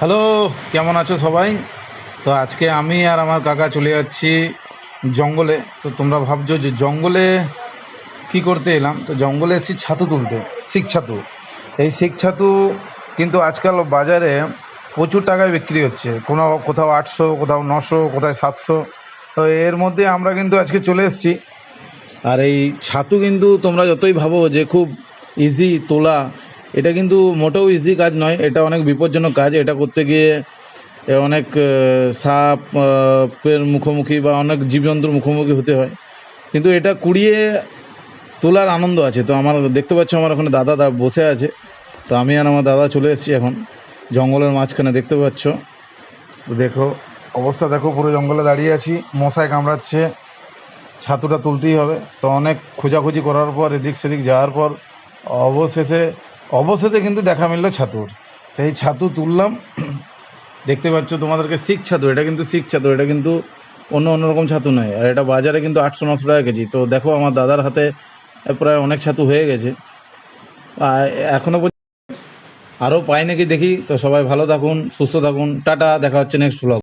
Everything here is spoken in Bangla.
হ্যালো, কেমন আছো সবাই? তো আজকে আমি আর আমার কাকা চলে যাচ্ছি জঙ্গলে। তো তোমরা ভাবছ যে জঙ্গলে কি করতে এলাম? তো জঙ্গলে এসেছি ছাতু তুলতে, শিখ ছাতু। এই শিখ ছাতু কিন্তু আজকাল বাজারে প্রচুর টাকায় বিক্রি হচ্ছে। কোনো কোথাও আটশো, কোথাও নশো, কোথায় সাতশো। তো এর মধ্যে আমরা কিন্তু আজকে চলে এসেছি। আর এই ছাতু কিন্তু তোমরা যতই ভাবো যে খুব ইজি তোলা এটা কিন্তু মোটেও ইজি কাজ নয়। এটা অনেক বিপজ্জনক কাজ। এটা করতে গিয়ে অনেক আহ, সাপ আহ, এর মুখোমুখি বা অনেক জীবজন্তুর মুখোমুখি হতে হয়। কিন্তু এটা কুড়িয়ে তোলার আনন্দ আছে। তো আমার দেখতে পাচ্ছ আমার ওখানে দাদা দা বসে আছে। তো আমি আর আমার দাদা চলে এসেছি এখন। জঙ্গলের মাঝখানে দেখতে পাচ্ছ। দেখো অবস্থা দেখো পুরো জঙ্গলে দাঁড়িয়ে আছি। মশায় কামড়াচ্ছে। ছাতুটা তুলতেই হবে। তো অনেক খোঁজাখুঁজি করার পর এদিক সেদিক যাওয়ার পর অবশেষে অবশেষে কিন্তু দেখা মিললো ছাতুর। সেই ছাতু তুললাম। দেখতে পাচ্ছ তোমাদেরকে শিখ ছাতু, এটা কিন্তু শিখ ছাতু, এটা কিন্তু অন্য অন্যরকম ছাতু নয়। আর এটা বাজারে কিন্তু আটশো নশো টাকা কেজি। তো দেখো আমার দাদার হাতে প্রায় অনেক ছাতু হয়ে গেছে। আর এখনও পর্যন্ত আরও পাই নাকি দেখি। তো সবাই ভালো থাকুন, সুস্থ থাকুন। টাটা, দেখা হচ্ছে নেক্সট ব্লগ